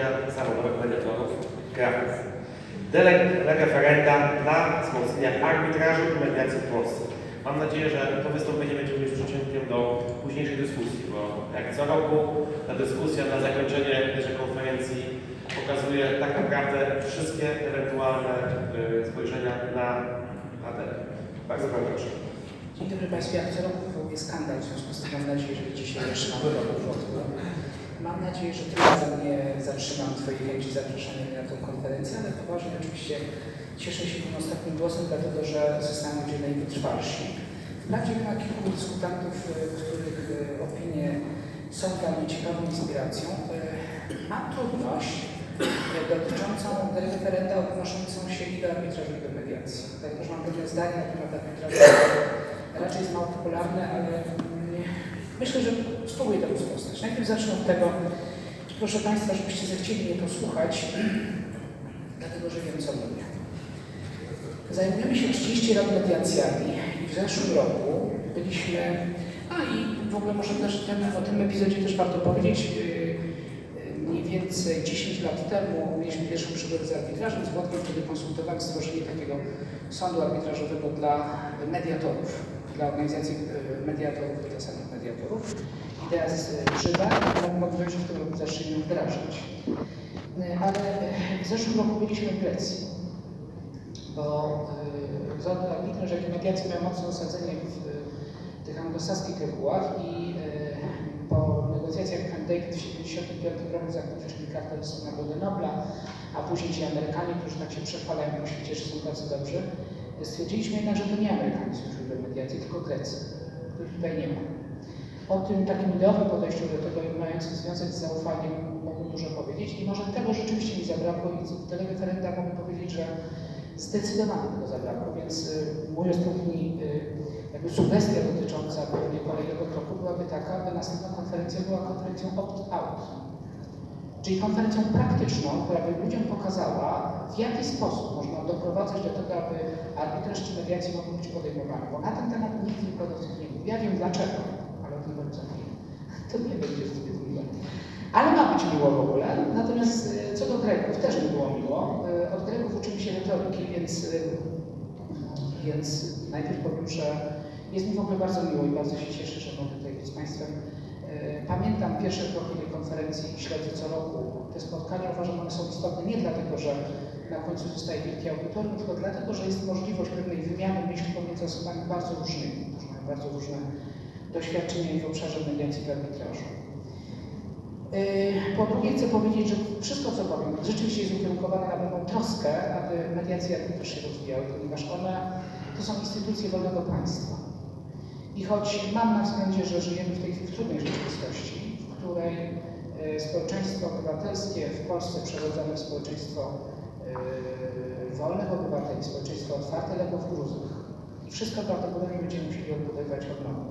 tworzenia zawodowych mediatorów gratis. Delegaferenda dla wzmocnienia arbitrażu i mediacji w Polsce. Mam nadzieję, że to wystąpienie będzie również przyczynkiem do późniejszej dyskusji, bo jak co roku ta dyskusja na zakończenie tejże konferencji pokazuje tak naprawdę wszystkie ewentualne y, spojrzenia na ADR. Bardzo Panią proszę. Dzień dobry Państwu. Jak co roku wywołuje skandal, w związku z tym mam nadzieję, że dzisiaj też mamy. Mam nadzieję, że tym razem nie zatrzymam Twojej chęci zaproszenia mnie na tę konferencję, ale poważnie oczywiście cieszę się tym ostatnim głosem, dlatego że zostałem udzieleni wytrwalsi. Wprawdzie ma kilku dyskutantów, e, których e, opinie są dla mnie ciekawą inspiracją. E, Mam trudność dotyczącą referenda odnoszącą się i do arbitrażu, i do mediacji. Dlatego, że mam pewne zdanie na temat arbitrażu, raczej jest mało popularne, ale mm, myślę, że spróbuję temu sprostać. Najpierw zacznę od tego, proszę Państwa, żebyście zechcieli mnie posłuchać, dlatego, że wiem, co mówię. Zajmujemy się 30 lat mediacjami i w zeszłym roku byliśmy, a i w ogóle może też ten, o tym epizodzie też warto powiedzieć, yy, yy, mniej więcej 10 lat temu mieliśmy pierwszą przygodę z arbitrażem, z Włodkiem wtedy konsultowałem stworzenie takiego sądu arbitrażowego dla mediatorów, dla organizacji yy, mediatorów, dla samych mediatorów. Idea yy, żywa i mam nadzieję, że w tym roku zaczniemy ją wdrażać. Yy, Ale yy, w zeszłym roku byliśmy w Grecji bo zarówno arbitraż, jak i mediacja mocne osadzenie w tych anglosaskich regułach i po negocjacjach David w 1975 roku zakończyli kartę z Nagrody Nobla, a później ci Amerykanie, którzy tak się przechwalają po świecie, że są tacy dobrzy, stwierdziliśmy jednak, że to nie Amerykanie służyły do mediacji, tylko Grecy, których tutaj nie ma. O tym takim ideowym podejściu do tego, mającym związek z zaufaniem, mogę dużo powiedzieć i może tego rzeczywiście mi zabrakło i w tego referenda mogę powiedzieć, że Zdecydowanie tego zabrakło, więc y, mój ostatni y, jakby sugestia dotycząca pewnie kolejnego kroku byłaby taka, aby następna konferencja była konferencją opt-out. Czyli konferencją praktyczną, która by ludziom pokazała, w jaki sposób można doprowadzać do tego, aby arbitraż czy mediacje mogły być podejmowane. Bo na ten temat nikt z wykładowców nie mówi. Ja wiem dlaczego, ale o tym powiem za. To nie będzie zbyt miłe. Ale ma być miło w ogóle. Natomiast y, co do Greków, też nie było miło. Y, Od Greków uczymy się retoryki, więc, y, więc najpierw powiem, że jest mi w ogóle bardzo miło i bardzo się cieszę, że mogę tutaj być z Państwem. Pamiętam pierwsze kroki tej konferencji i śledzę co roku te spotkania. Uważam, one są istotne nie dlatego, że na końcu zostaje wielkie audytorium, tylko dlatego, że jest możliwość pewnej wymiany myśli pomiędzy osobami bardzo różnymi, którzy mają bardzo różne doświadczenia i w obszarze mediacji i arbitrażu. Yy, Po drugie chcę powiedzieć, że wszystko co powiem rzeczywiście jest ukierunkowane na pewną troskę, aby mediacje arbitraż się rozwijały, ponieważ one to są instytucje wolnego państwa. I choć mam na względzie, że żyjemy w tej chwili w trudnej rzeczywistości, w której yy, społeczeństwo obywatelskie w Polsce przerodzone w społeczeństwo wolnych obywateli, społeczeństwo otwarte, legło w gruzach. I wszystko prawdopodobnie będziemy musieli odbudowywać od nowa.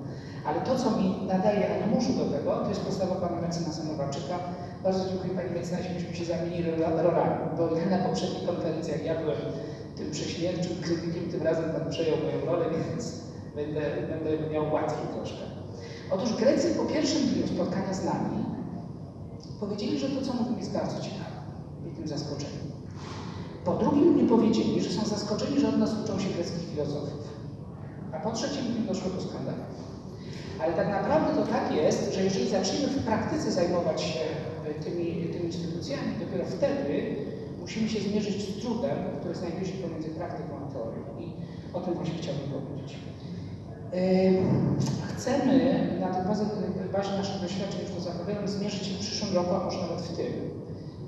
Ale to, co mi nadaje animuszu do tego, to jest postawa pana mecenasa Nowaczyka. Bardzo dziękuję Panie mecenasie, myśmy się zamienili rola- rolami, bo na poprzednich konferencjach ja byłem tym prześmierczym krytykiem, tym razem Pan przejął moją rolę, więc będę, będę miał łatwiej troszkę. Otóż Grecy po pierwszym dniu spotkania z nami powiedzieli, że to, co mówimy, jest bardzo ciekawe i tym zaskoczeni. Po drugim dniu powiedzieli, że są zaskoczeni, że od nas uczą się greckich filozofów. A po trzecim dniu doszło do skandalu. Ale tak naprawdę to tak jest, że jeżeli zaczniemy w praktyce zajmować się e, tymi, tymi instytucjami, dopiero wtedy musimy się zmierzyć z trudem, który znajduje się pomiędzy praktyką a teorią. I o tym właśnie chciałbym powiedzieć. Ym, Chcemy na tej bazie, bazie naszych doświadczeń, już to zapowiadam, zmierzyć się w przyszłym roku, a może nawet w tym,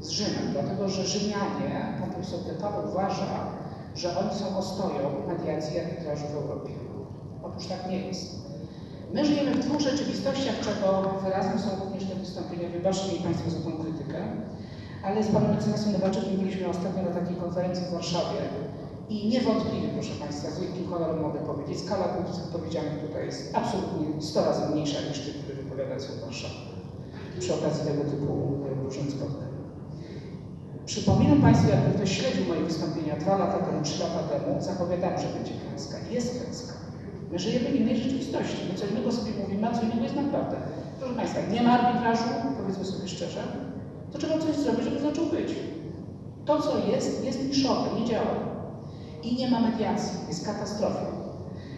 z Rzymem, dlatego że Rzymianie, De Paweł uważa, że oni są ostoją mediacji i arbitrażu w Europie. Otóż tak nie jest. My żyjemy w dwóch rzeczywistościach, czego wyrazem są również te wystąpienia. Wybaczcie mi Państwo za tą krytykę, ale z panem mecenasem Nowaczykiem byliśmy ostatnio na takiej konferencji w Warszawie i niewątpliwie, proszę Państwa, z wielkim honorem mogę powiedzieć, skala punktów wypowiedzianych tutaj jest absolutnie 100 razy mniejsza niż tych, które wypowiadają się w Warszawie przy okazji tego typu e, różnych spotkań. Przypominam Państwu, jakby ktoś śledził moje wystąpienia dwa lata temu, trzy lata temu, zapowiadałem, że będzie klęska. Jest klęska. My żyjemy w innej rzeczywistości. My co innego sobie mówimy, a co innego jest naprawdę. Proszę Państwa, nie ma arbitrażu, powiedzmy sobie szczerze, to trzeba coś zrobić, żeby zaczął To, co jest, jest niszowe, nie działa. I nie ma mediacji, jest katastrofa.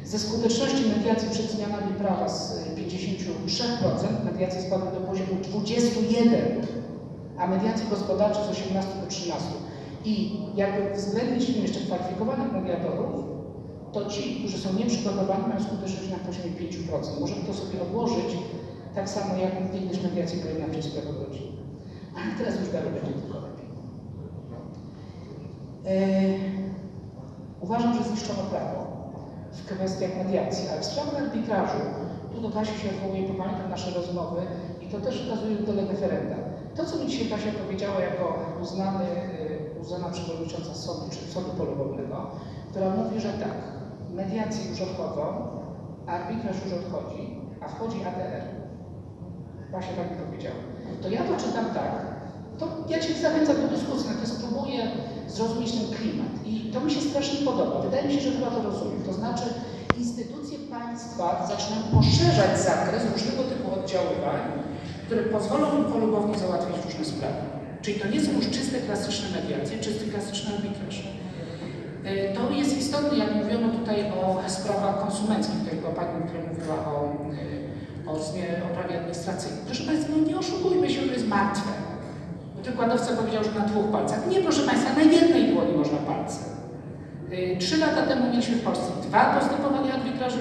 Ze skuteczności mediacji przed zmianami prawa z 53% mediacje spadły do poziomu 21%, a mediacji gospodarczych z 18 do 13. I jakby względnić tym jeszcze kwalifikowanych mediatorów, to ci, którzy są nieprzygotowani, mają skuteczność na poziomie 5%. Możemy to sobie odłożyć, tak samo jak kiedyś mediacji pojednawczej spraw rodzin. Ale teraz już dalej będzie tylko lepiej. Yy, uważam, że zniszczono prawo w kwestiach mediacji, ale w sprawach arbitrażu, tu do Kasi się odwołuję, bo pamiętam nasze rozmowy i to też wskazuje do lege ferenda. To, co mi dzisiaj Kasia powiedziała jako uznany, yy, uznana przewodnicząca sądu, czy sądu polowego, która mówi, że tak, mediacje już odchodzą, arbitraż już odchodzi, a wchodzi ADR. Kasia tak mi powiedziała. To ja to czytam tak, to ja Cię zachęcam do dyskusji, natomiast spróbuję zrozumieć ten klimat. I to mi się strasznie podoba. Wydaje mi się, że chyba to rozumiem. To znaczy, instytucje państwa zaczynają poszerzać zakres różnego typu oddziaływań, które pozwolą im polubownie załatwiać różne sprawy. Czyli to nie są już czyste klasyczne mediacje, czysty klasyczny arbitraż. Y, To jest istotne, jak mówiono tutaj o sprawach konsumenckich, tutaj była Pani, która mówiła o, y, o, o prawie administracyjnym. Proszę Państwa, no nie oszukujmy się, to jest martwe. Wykładowca powiedział, że na dwóch palcach. Nie, proszę Państwa, na jednej dłoni można palce. Y, Trzy lata temu mieliśmy w Polsce dwa postępowania arbitraż,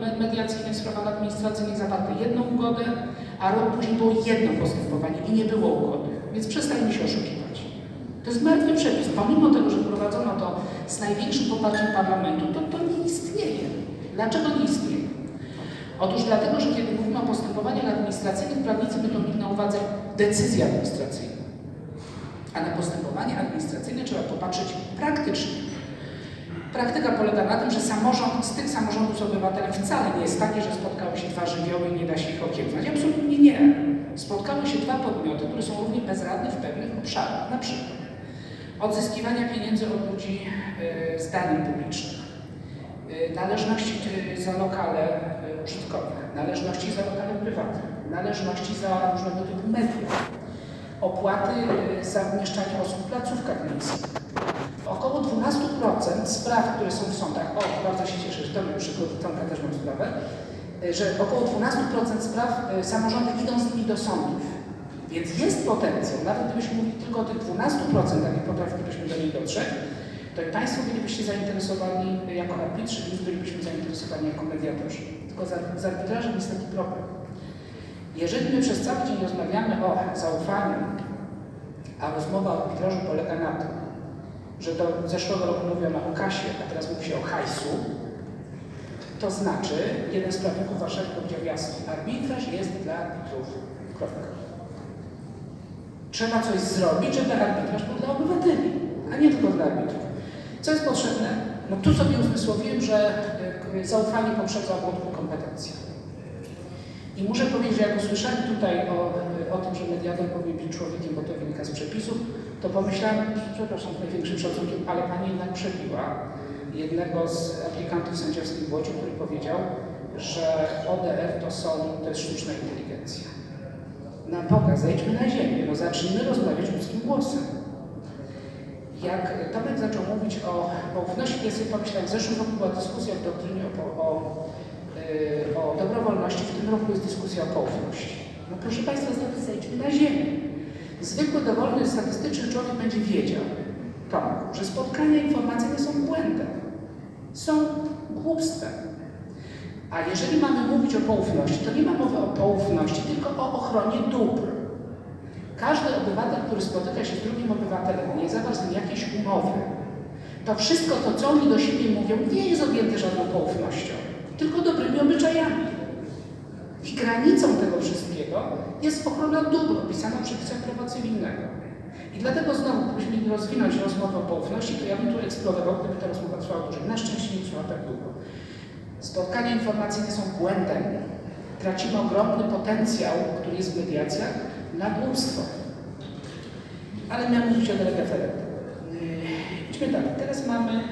me- mediacyjne w sprawach administracyjnych, zawarte jedną ugodę, a rok później było jedno postępowanie i nie było ugody. Więc przestańmy się oszukiwać. To jest martwy przepis. Pomimo tego, że wprowadzono to z największym poparciem parlamentu, to to nie istnieje. Dlaczego nie istnieje? Otóż dlatego, że kiedy mówimy o postępowaniach administracyjnych, prawnicy będą mieli na uwadze decyzje administracyjne. A na postępowanie administracyjne trzeba popatrzeć praktycznie. Praktyka polega na tym, że samorząd, styk samorządu z obywatelem wcale nie jest taki, że spotkały się dwa żywioły i nie da się ich okiełznać. Absolutnie nie. Spotkały się dwa podmioty, które są równie bezradne w pewnych obszarach. Na przykład odzyskiwania pieniędzy od ludzi y, z danin publicznych, y, należności y, za lokale użytkowe, należności za lokale prywatne, należności za różnego typu media, opłaty za umieszczanie osób w placówkach miejskich. Około 12% spraw, które są w sądach, o bardzo się cieszę, że to mi przykład, Tomka też mam sprawę, y, że około 12% spraw y, samorządy idą z nimi do sądów. Więc jest potencjał, nawet gdybyśmy mówili tylko o tych 12%, takich potrafilibyśmy do niej dotrzeć, to i Państwo bylibyście zainteresowani jako arbitrzy, my bylibyśmy zainteresowani jako mediatorzy. Tylko z arbitrażem jest taki problem. Jeżeli my przez cały dzień rozmawiamy o zaufaniu, a rozmowa o arbitrażu polega na tym, że do zeszłego roku mówiono o kasie, a teraz mówi się o hajsu, to znaczy, jeden z prawników Warszawy powiedział jasno, arbitraż jest dla arbitrów. Kropka. Trzeba coś zrobić, żeby arbitraż był dla obywateli, a nie tylko dla arbitrów. Co jest potrzebne? No tu sobie uzmysłowiłem, że y, zaufanie poprzedza obłądku kompetencji. I muszę powiedzieć, że jak usłyszałem tutaj o, o tym, że mediator powinien być człowiekiem, bo to wynika z przepisów, to pomyślałem, przepraszam, z największym szacunkiem, ale pani jednak przebiła jednego z aplikantów sędziowskich w Łodzi, który powiedział, że ODR to są, to jest sztuczna inteligencja. Na Boga, zejdźmy na ziemię, no zacznijmy rozmawiać ludzkim głosem. Jak Tomek zaczął mówić o poufności, ja sobie pomyślałem, w zeszłym roku była dyskusja w doktrynie o, o, o dobrowolności, w tym roku jest dyskusja o poufności. No proszę Państwa, zejdźmy na ziemię. Zwykły, dowolny, statystyczny człowiek będzie wiedział, Tomku, że spotkania informacyjne są błędem, są głupstwem. A jeżeli mamy mówić o poufności, to nie ma mowy o poufności, tylko o ochronie dóbr. Każdy obywatel, który spotyka się z drugim obywatelem, nie zawarł z nim jakiejś umowy, to wszystko to, co oni do siebie mówią, nie jest objęte żadną poufnością, tylko dobrymi obyczajami. I granicą tego wszystkiego jest ochrona dóbr opisana w przepisach prawa cywilnego. I dlatego znowu, gdybyśmy mieli rozwinąć rozmowę o poufności, to ja bym tu eksplorował, gdyby ta rozmowa trwała dłużej. Na szczęście nie trwała tak długo. Spotkania informacyjne są błędem. Tracimy ogromny potencjał, który jest w mediacjach, na głupstwo. Ale miałem mówić o delegaferendzie. Idźmy dalej. Teraz mamy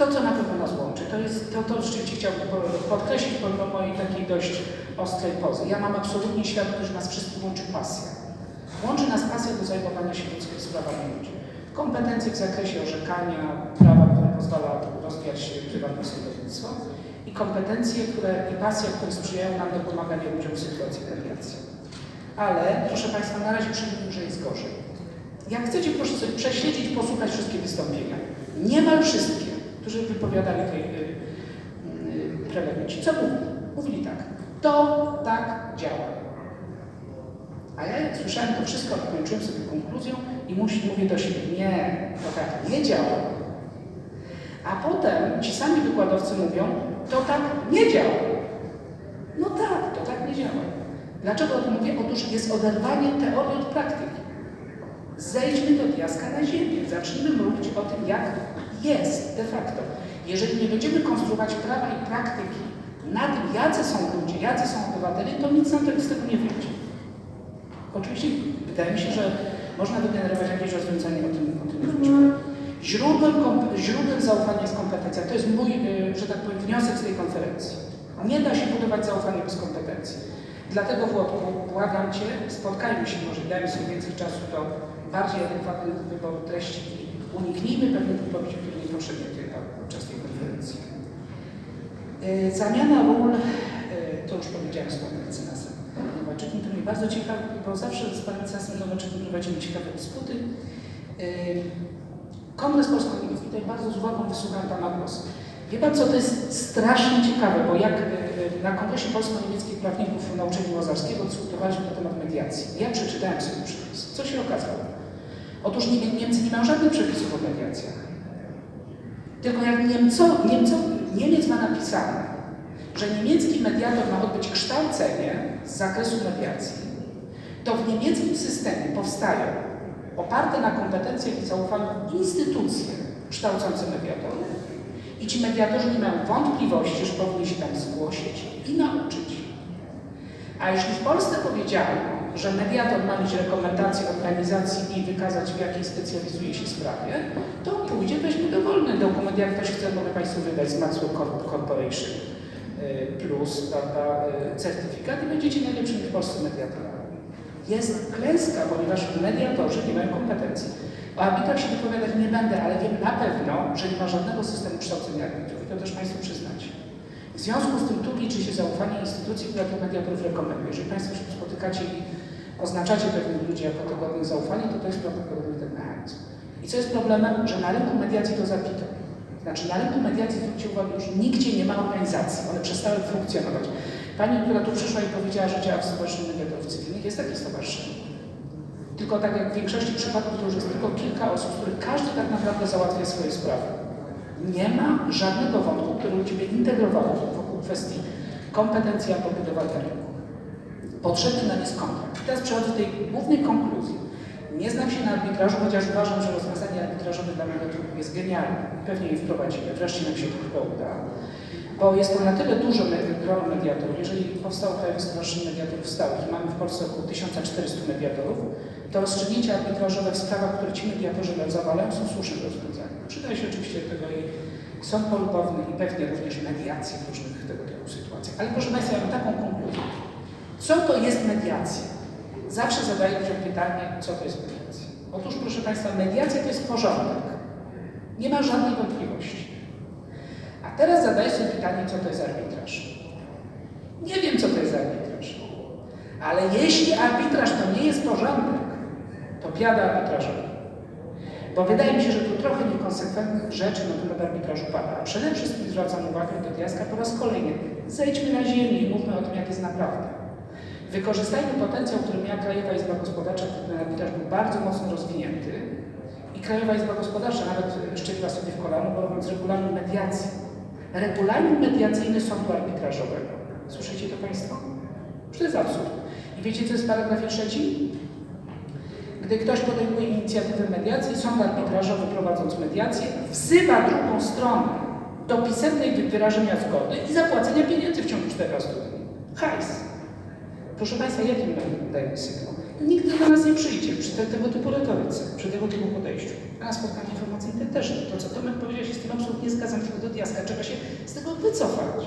to, co na pewno nas łączy. To jest to, to rzeczywiście chciałbym po- podkreślić pomimo mojej takiej dość ostrej pozy. Ja mam absolutnie świat, że nas wszystkich łączy pasja. Łączy nas pasja do zajmowania się ludzkimi sprawami ludzi. Kompetencje w zakresie orzekania, prawa, które pozwala rozwijać prywatne sądownictwo i kompetencje które, i pasje, które sprzyjają nam do pomagania ludziom w sytuacji mediacji. Ale, proszę Państwa, na razie przemówię, że jest gorzej. Jak chcecie, proszę sobie prześledzić, posłuchać wszystkie wystąpienia. Niemal wszystkie, którzy wypowiadali tej y, y, prelegenci. Co mówili? Mówili tak. To tak działa. A ja jak słyszałem to wszystko, kończyłem sobie konkluzją i musi, mówię do siebie, nie, to tak nie działa. A potem ci sami wykładowcy mówią, to tak nie działa. No tak, to tak nie działa. Dlaczego o tym mówię? Otóż jest oderwanie teorii od praktyki. Zejdźmy do diaska na ziemię, zacznijmy mówić o tym, jak jest de facto. Jeżeli nie będziemy konstruować prawa i praktyki na tym, jacy są ludzie, jacy są obywatele, to nic nam z tego nie wyjdzie. Oczywiście wydaje mi się, że można wygenerować jakieś rozwiązanie o tym, o tym mówić. Źródłem, źródłem zaufania jest kompetencja. To jest mój, y, że tak powiem, wniosek z tej konferencji. Nie da się budować zaufania bez kompetencji. Dlatego Włodku, błagam Cię, spotkajmy się może, dajmy sobie więcej czasu do bardziej adekwatnych wyboru treści uniknijmy pewnych wypowiedzi, które niepotrzebnie tutaj podczas tej konferencji. Y, Zamiana ról, y, to już powiedziałem z panem mecenasem Nowaczykiem, to mnie bardzo ciekawi, bo zawsze z panem mecenasem Nowaczykiem prowadzimy ciekawe dysputy. Y, Kongres Polsko-Niemiecki, tutaj bardzo z uwagą wysłuchałem pana głos. Wie pan co, to jest strasznie ciekawe, bo jak na Kongresie Polsko-Niemieckich Prawników na uczelni Łazarskiego dyskutowaliśmy na temat mediacji. Ja przeczytałem sobie przepis. Co się okazało? Otóż Niemcy nie mają żadnych przepisów o mediacjach. Tylko jak Niemco, Niemco, Niemiec ma napisane, że niemiecki mediator ma odbyć kształcenie z zakresu mediacji, to w niemieckim systemie powstają oparte na kompetencjach i zaufaniu instytucje kształcące mediatorów i ci mediatorzy nie mają wątpliwości, że powinni się tam zgłosić i nauczyć. A jeśli w Polsce powiedziano, że mediator ma mieć rekomendacje organizacji i wykazać, w jakiej specjalizuje się sprawie, to pójdzie, weźmie dowolny dokument, jak ktoś chce, mogę Państwu wydać z Maxwell Corp- Corporation y, plus prawda, y, certyfikat i będziecie najlepszymi w Polsce mediatorami. Jest klęska, ponieważ mediatorzy nie mają kompetencji. O arbitrach się wypowiadać nie będę, ale wiem na pewno, że nie ma żadnego systemu kształcenia arbitrów i to też Państwu przyznacie. W związku z tym tu liczy się zaufanie instytucji, która tych mediatorów rekomenduje. Jeżeli Państwo się spotykacie i oznaczacie pewnych ludzi jako tego godnych zaufania, to to jest prawdopodobnie ten mechanizm. I co jest problemem? Że na rynku mediacji to zabito. Znaczy na rynku mediacji, zwróćcie uwagę, już nigdzie nie ma organizacji. One przestały funkcjonować. Pani, która tu przyszła i powiedziała, że działa w Stowarzyszeniu Mediatorów Cywilnych, jest takie stowarzyszenie. Tylko tak jak w większości przypadków to już jest tylko kilka osób, których każdy tak naprawdę załatwia swoje sprawy. Nie ma żadnego wątku, który Ciebie integrowało wokół kwestii kompetencji albo budowania. Potrzebny nam jest kontrakt. I teraz przechodzę do tej głównej konkluzji. Nie znam się na arbitrażu, chociaż uważam, że rozwiązanie arbitrażowe dla mediatorów jest genialne. Pewnie je wprowadzimy. Wreszcie nam się to chyba uda. Bo jest to na tyle dużo med- grono mediatorów. Jeżeli powstało Krajowe Stowarzyszenie Mediatorów Stałych i mamy w Polsce około 1400 mediatorów, to rozstrzygnięcia arbitrażowe w sprawach, które ci mediatorzy zawalają, są słusznym rozwiązaniem. Przydaje się oczywiście tego i sąd polubowny i pewnie również mediacje w różnych tego typu sytuacjach. Ale proszę Państwa, ja mam taką konkluzję. Co to jest mediacja? Zawsze zadaję ludziom pytanie, co to jest mediacja. Otóż, proszę Państwa, mediacja to jest porządek. Nie ma żadnej wątpliwości. A teraz zadaję sobie pytanie, co to jest arbitraż. Nie wiem, co to jest arbitraż. Ale jeśli arbitraż to nie jest porządek, to biada arbitrażowi. Bo wydaje mi się, że tu trochę niekonsekwentnych rzeczy na temat arbitrażu pada. A przede wszystkim zwracam uwagę do Diaska po raz kolejny. Zejdźmy na ziemię i mówmy o tym, jak jest naprawdę. Wykorzystajmy potencjał, który miała Krajowa Izba Gospodarcza, który ten arbitraż był bardzo mocno rozwinięty. I Krajowa Izba Gospodarcza nawet szczeliła sobie w kolano, bo robiąc regulamin mediacji. Regulamin mediacyjny sądu arbitrażowego. Słyszycie to Państwo? To jest absurd. I wiecie, co jest w paragrafie trzecim? Gdy ktoś podejmuje inicjatywę mediacji, sąd arbitrażowy prowadząc mediację wzywa drugą stronę do pisemnej wyrażenia zgody i zapłacenia pieniędzy w ciągu 14 dni. Hajs. Proszę Państwa, jaki my dajemy sygnał? Nigdy do nas nie przyjdzie przy te, tego typu retoryce, przy tego typu podejściu. A na spotkaniu informacyjne też. To, co Tomek powiedział, się z tym absolutnie zgadzam, tylko do diaska trzeba się z tego wycofać,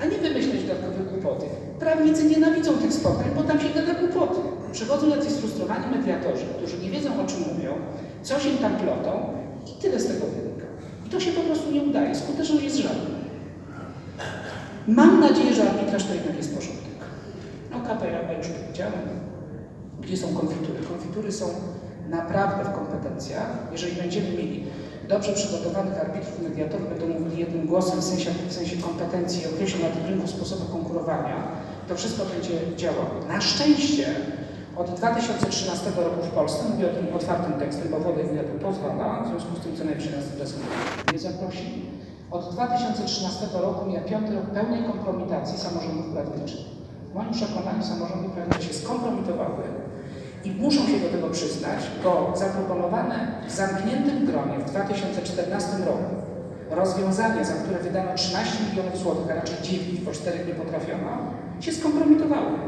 a nie wymyśleć dodatkowe głupoty. Prawnicy nienawidzą tych spotkań, bo tam się gada głupoty. Przychodzą jacyś sfrustrowani mediatorzy, którzy nie wiedzą o czym mówią, coś im tam plotą i tyle z tego wynika. I to się po prostu nie udaje. Skuteczność jest żadna. Mam nadzieję, że arbitraż to jednak jest porządek. No KPRM już powiedziałem, gdzie są konfitury. Konfitury są naprawdę w kompetencjach. Jeżeli będziemy mieli dobrze przygotowanych arbitrów, mediatorów, będą mówili jednym głosem w sensie, w sensie kompetencji i określą na tym rynku sposobu konkurowania, to wszystko będzie działało. Na szczęście od 2013 roku w Polsce, mówię o tym otwartym tekstem, bo woda na to pozwala, w związku z tym co najwyżej nas nie zaprosi. Od 2013 roku mija piąty rok pełnej kompromitacji samorządów prawniczych. W moim przekonaniu samorządy prawnicze się skompromitowały i muszą się do tego przyznać, bo zaproponowane w zamkniętym gronie w 2014 roku rozwiązanie, za które wydano 13 milionów złotych, a raczej 9, bo 4 nie potrafiono, się skompromitowały.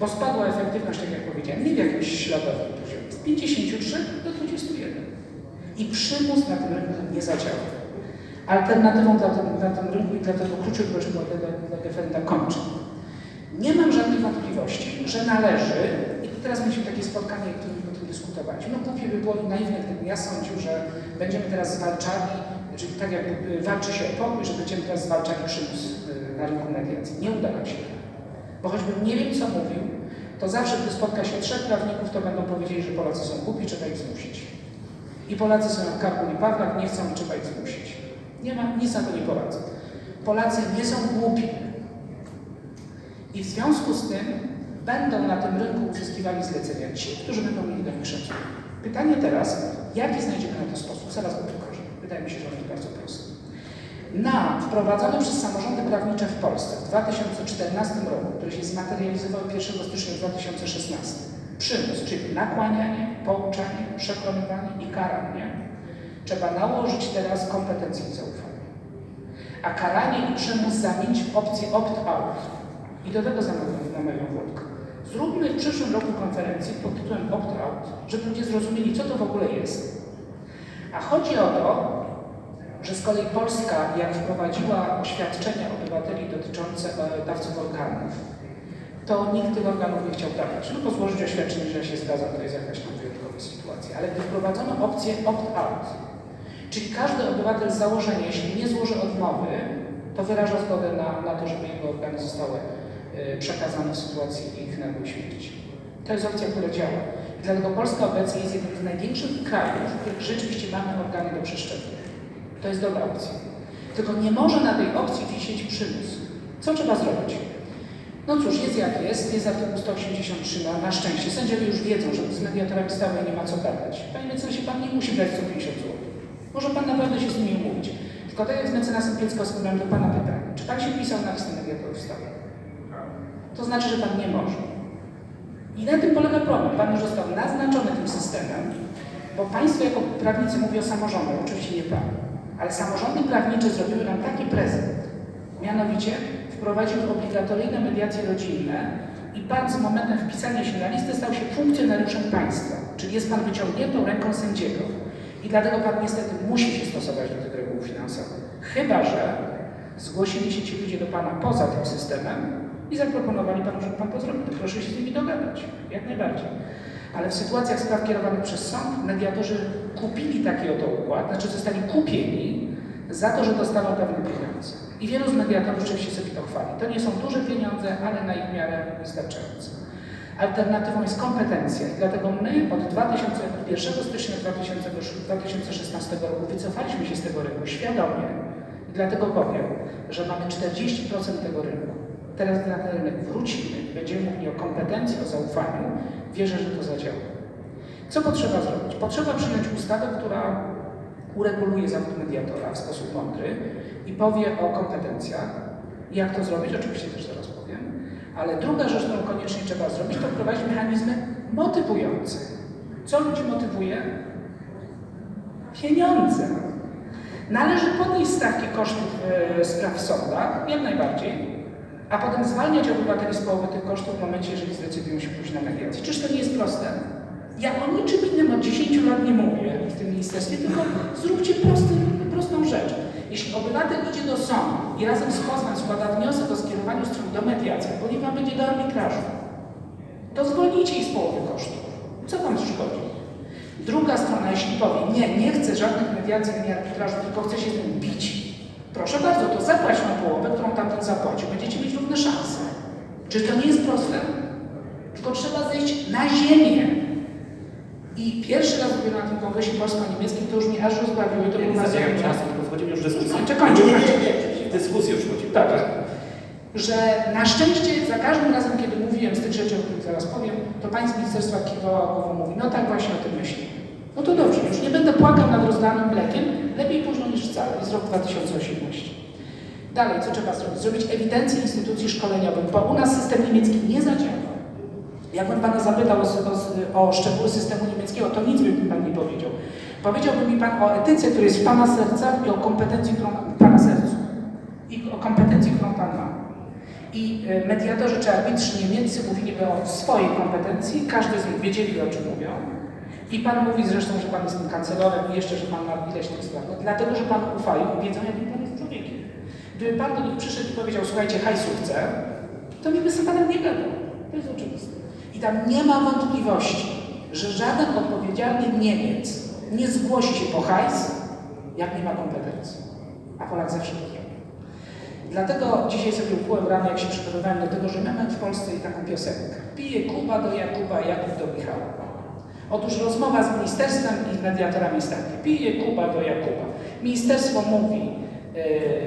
Bo spadła efektywność, tak jak powiedziałem, nie w jakimś śladowym poziomie, z 53 do 21. I przymus na tym rynku nie zadziała. Alternatywą dla tym, na tym rynku i dlaczego tego dla referenda kończę. Nie mam żadnych wątpliwości, że należy, i teraz mieliśmy takie spotkanie, w którym o tym no głupie by było i naiwne, gdybym ja sądził, że będziemy teraz zwalczali, czyli tak jakby walczy się o pokój, że będziemy teraz zwalczali przymus y, na rynku mediacji. Nie uda nam się. Bo choćbym nie wiem, co mówił, to zawsze, gdy spotka się trzech prawników, to będą powiedzieli, że Polacy są głupi, trzeba ich zmusić. I Polacy są jak Karkun i Pawlak, nie chcą, trzeba ich zmusić. Nie ma, nic na to nie poradzę. Polacy nie są głupi. I w związku z tym będą na tym rynku uzyskiwali zlecenia ci, którzy będą mieli do nich szacunek. Pytanie teraz, jaki znajdziemy na to sposób? Zaraz go pokażę. Wydaje mi się, że on jest bardzo prosty. Na wprowadzony przez samorządy prawnicze w Polsce w 2014 roku, który się zmaterializował 1 stycznia 2016, przymus, czyli nakłanianie, pouczanie, przekonywanie i karanie, trzeba nałożyć teraz kompetencje i zaufanie. A karanie i przymus zamienić w opcję opt-out. I do tego namawiam Włodka. Zróbmy w przyszłym roku konferencję pod tytułem opt-out, żeby ludzie zrozumieli, co to w ogóle jest. A chodzi o to, że z kolei Polska, jak wprowadziła oświadczenia obywateli dotyczące e, dawców organów, to nikt tych organów nie chciał dawać. No to złożyć oświadczenie, że się zgadzam, to jest jakaś tam wyjątkowa sytuacja. Ale gdy wprowadzono opcję opt-out, czyli każdy obywatel z założenia, jeśli nie złoży odmowy, to wyraża zgodę na, na to, żeby jego organy zostały przekazane w sytuacji ich nagłej śmierci. To jest opcja, która działa. Dlatego Polska obecnie jest jednym z największych krajów, w których rzeczywiście mamy organy do przeszczepienia. To jest dobra opcja. Tylko nie może na tej opcji wisieć przymus. Co trzeba zrobić? No cóż, jest jak jest, jest artykuł 183 na, na szczęście. Sędziowie już wiedzą, że z mediatorami stałe nie ma co gadać. Panie mecenasie, pan nie musi dać 150 zł. Może pan naprawdę się z nimi umówić. Tylko tak jak z mecenasem Pieckowskim mam do pana pytanie. Czy pan się wpisał na listę mediatorów stałych? To znaczy, że pan nie może. I na tym polega problem. Pan już został naznaczony tym systemem, bo państwo jako prawnicy mówią o samorządach, oczywiście nie pan, ale samorządy prawnicze zrobiły nam taki prezent. Mianowicie wprowadziły obligatoryjne mediacje rodzinne i pan z momentem wpisania się na listę stał się funkcjonariuszem państwa, czyli jest pan wyciągniętą ręką sędziego. I dlatego pan niestety musi się stosować do tych reguł finansowych. Chyba, że zgłosili się ci ludzie do pana poza tym systemem i zaproponowali panu, żeby pan to zrobił. To proszę się z nimi dogadać, jak najbardziej. Ale w sytuacjach spraw kierowanych przez sąd mediatorzy kupili taki oto układ, znaczy zostali kupieni za to, że dostaną pewne pieniądze. I wielu z mediatorów oczywiście sobie to chwali. To nie są duże pieniądze, ale na ich miarę wystarczające. Alternatywą jest kompetencja. I dlatego my od 2001 stycznia 2016 roku wycofaliśmy się z tego rynku świadomie. I dlatego powiem, że mamy 40% tego rynku. Teraz ten rynek wrócimy, będziemy mówili o kompetencji, o zaufaniu, wierzę, że to zadziała. Co potrzeba zrobić? Potrzeba przyjąć ustawę, która ureguluje zawód mediatora w sposób mądry i powie o kompetencjach. Jak to zrobić? Oczywiście też zaraz powiem. Ale druga rzecz, którą koniecznie trzeba zrobić, to wprowadzić mechanizmy motywujące. Co ludzi motywuje? Pieniądze. Należy podnieść stawki kosztów e, spraw w sądach, jak najbardziej, a potem zwalniać obywateli z połowy tych kosztów w momencie, jeżeli zdecydują się pójść na mediację. Czyż to nie jest proste? Ja o niczym innym od 10 lat nie mówię w tym ministerstwie, tylko zróbcie prosty, prostą rzecz. Jeśli obywatel idzie do sądu i razem z pozwem składa wniosek o skierowaniu stron do mediacji, ponieważ będzie do arbitrażu, to zwolnijcie ich z połowy kosztów. Co wam szkodzi? Druga strona, jeśli powie, nie, nie chcę żadnych mediacji ani arbitrażu, tylko chcę się z tym bić, proszę bardzo, to zapłać na połowę, którą tamten zapłacił. Będziecie mieć równe szanse. Czy to nie jest proste? Tylko trzeba zejść na ziemię. I pierwszy raz dopiero na tym kongresie polsko-niemieckim to już mnie aż rozbawiło. i To Ja było nie na zabieram zewnątrz. czasu, tylko wchodzimy już w dyskusję. Kończę, kończę. W dyskusję już wchodzimy. Tak. Że na szczęście za każdym razem, kiedy mówiłem z tych rzeczy, o których zaraz powiem, to pani z ministerstwa kiwała głową mówi, no tak właśnie o tym myśli. No to dobrze, już nie będę płakał nad rozdanym mlekiem, lepiej późno niż wcale, jest rok 2018. Dalej, co trzeba zrobić? Zrobić ewidencję instytucji szkoleniowych, bo u nas system niemiecki nie zadziała. Jakbym Pana zapytał o, o, o szczegóły systemu niemieckiego, to nic by mi Pan nie powiedział. Powiedziałby mi Pan o etyce, która jest w Pana sercach i o kompetencji, którą Pana sercu. I o kompetencji, którą Pan ma. I y, mediatorzy czy arbitrzy niemieccy mówiliby o swojej kompetencji, każdy z nich wiedzieli, o czym mówią. I Pan mówi zresztą, że Pan jest tym kancelorem i jeszcze, że Pan ma ileś tych spraw. No, dlatego, że Pan ufają i wiedzą, jakim Pan jest człowiekiem. Gdyby Pan do nich przyszedł i powiedział, słuchajcie, hajsu chcę, to mi by z Panem nie gadał. To jest oczywiste. I tam nie ma wątpliwości, że żaden odpowiedzialny Niemiec nie zgłosi się po hajs, jak nie ma kompetencji. A Polak zawsze zrobi. Dlatego dzisiaj sobie upłyłem rano, jak się przygotowałem do tego, że mamy w Polsce taką piosenkę. Pije Kuba do Jakuba, Jakub do Michała. Otóż rozmowa z ministerstwem i z mediatorami jest taka. Pije Kuba do Jakuba. Ministerstwo mówi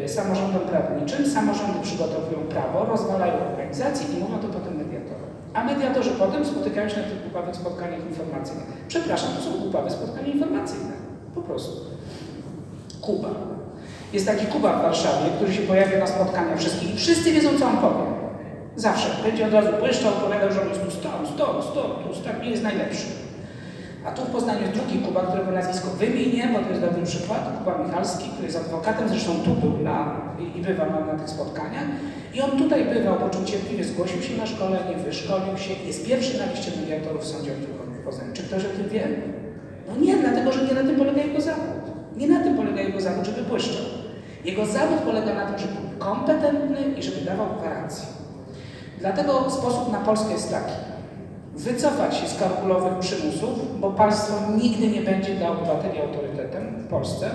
yy, samorządom prawniczym, samorządy przygotowują prawo, rozwalają organizacje i mówią to potem mediatorom. A mediatorzy potem spotykają się na tych głupawych spotkaniach informacyjnych. Przepraszam, to są głupawe spotkania informacyjne. Po prostu. Kuba. Jest taki Kuba w Warszawie, który się pojawia na spotkaniach wszystkich i wszyscy wiedzą, co on powie. Zawsze. Będzie od razu błyszczał, opowiadał, że on jest tu stąd, stąd, stąd, tu stąd, nie jest najlepszy. A tu w Poznaniu jest drugi Kuba, którego nazwisko wymienię, bo to jest dobry przykład. Kuba Michalski, który jest adwokatem, zresztą tu na, i, i bywa na, na tych spotkaniach. I on tutaj bywał, po czym cierpliwie zgłosił się na szkolenie, wyszkolił się, jest pierwszy na liście mediatorów w sądzie w Poznaniu. Czy ktoś o tym wie? No nie, dlatego że nie na tym polega jego zawód. Nie na tym polega jego zawód, żeby błyszczał. Jego zawód polega na tym, żeby był kompetentny i żeby dawał gwarancję. Dlatego sposób na Polskę jest taki. Wycofać się z kalkulowych przymusów, bo państwo nigdy nie będzie dla obywateli autorytetem w Polsce.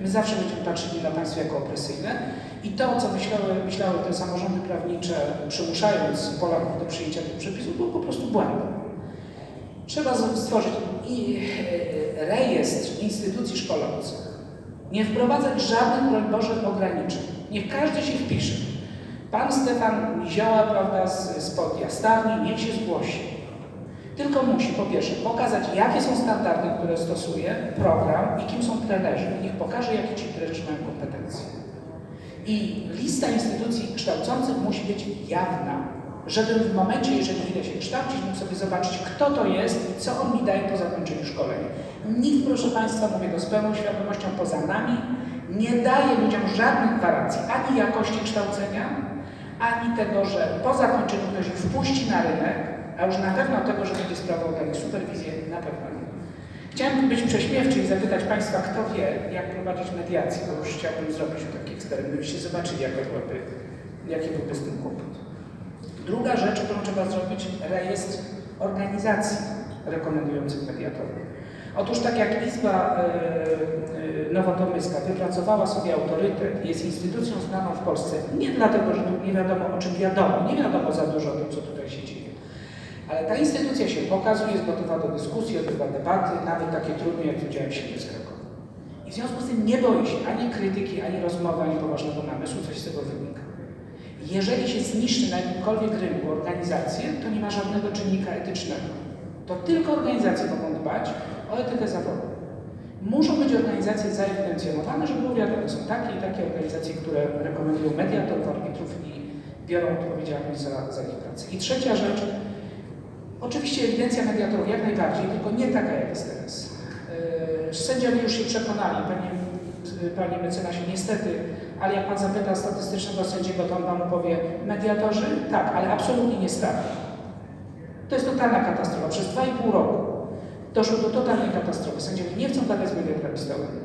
My zawsze będziemy patrzyli na państwo jako opresyjne i to, co myślały, myślały te samorządy prawnicze, przymuszając Polaków do przyjęcia tych przepisów, było po prostu błędem. Trzeba stworzyć i, e, rejestr instytucji szkolących. Nie wprowadzać żadnych, broń Boże, ograniczeń. Niech każdy się wpisze. Pan Stefan Mizioła, prawda, z, z Podjastarni, niech się zgłosi. Tylko musi po pierwsze pokazać, jakie są standardy, które stosuje program i kim są trenerzy. Niech pokaże, jakie ci trenerzy mają kompetencje. I lista instytucji kształcących musi być jawna, żebym w momencie, jeżeli idę się kształcić, mógł sobie zobaczyć, kto to jest i co on mi daje po zakończeniu szkolenia. Nikt, proszę Państwa, mówię to z pełną świadomością, poza nami, nie daje ludziom żadnych gwarancji, ani jakości kształcenia, ani tego, że po zakończeniu ktoś ich wpuści na rynek, a już na pewno tego, że będzie sprawował nich superwizję, na pewno nie. Chciałem być prześmiewczy i zapytać Państwa, kto wie, jak prowadzić mediację, bo już chciałbym zrobić taki eksperyment, byście zobaczyli, jaka byłaby, jaki byłby z tym kłopot. Druga rzecz, którą trzeba zrobić, rejestr organizacji rekomendujących mediatorów. Otóż tak jak Izba y, y, Nowotomyska wypracowała sobie autorytet, jest instytucją znaną w Polsce, nie dlatego, że nie wiadomo o czym wiadomo, nie wiadomo za dużo o tym, co tutaj się dzieje, ale ta instytucja się pokazuje, jest gotowa do dyskusji, odbywa debaty, nawet takie trudne, jak widziałem się w Krakowie. I w związku z tym nie boi się ani krytyki, ani rozmowy, ani poważnego namysłu, coś z tego wynika. Jeżeli się zniszczy na jakimkolwiek rynku organizację, to nie ma żadnego czynnika etycznego. To tylko organizacje mogą dbać o etykę zawodu. Muszą być organizacje zaewidencjonowane, żeby było wiadomo, są takie i takie organizacje, które rekomendują mediatorów, arbitrów i biorą odpowiedzialność za, za ich pracę. I trzecia rzecz, oczywiście ewidencja mediatorów jak najbardziej, tylko nie taka jak jest teraz. Yy, Sędziowie już się przekonali, panie, panie mecenasie, niestety, ale jak pan zapyta statystycznego sędziego, to on panu powie, mediatorzy? Tak, ale absolutnie nie stawia. To jest totalna katastrofa. Przez 2,5 roku doszło do totalnej katastrofy. Sędziowie nie chcą gadać z stołowym,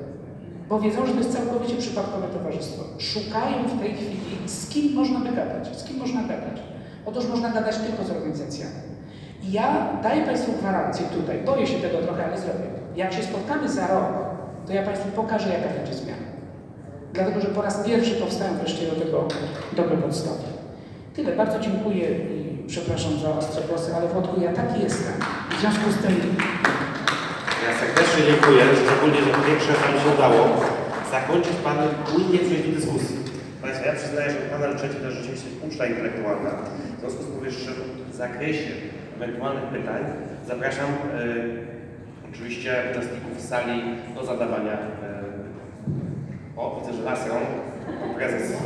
bo wiedzą, że to jest całkowicie przypadkowe towarzystwo. Szukają w tej chwili, z kim można by gadać, z kim można gadać. Otóż można gadać tylko z organizacjami. I ja daję Państwu gwarancję tutaj, boję się tego trochę, ale zrobię. Jak się spotkamy za rok, to ja Państwu pokażę, jaka będzie zmiana. Dlatego, że po raz pierwszy powstają wreszcie do tego dobre podstawy. Tyle, bardzo dziękuję i przepraszam za ostre głosy, ale Włodku, ja taki jestem. W związku z tym Ja serdecznie dziękuję, szczególnie, że pierwsze Wam się udało zakończyć Panem płynnie przejść do dyskusji. Państwa, ja przyznaję, że panel trzeci to rzeczywiście uczta intelektualna. W związku z powyższym w zakresie ewentualnych pytań zapraszam e, oczywiście uczestników sali do zadawania e, o, widzę, że las rąk, prezes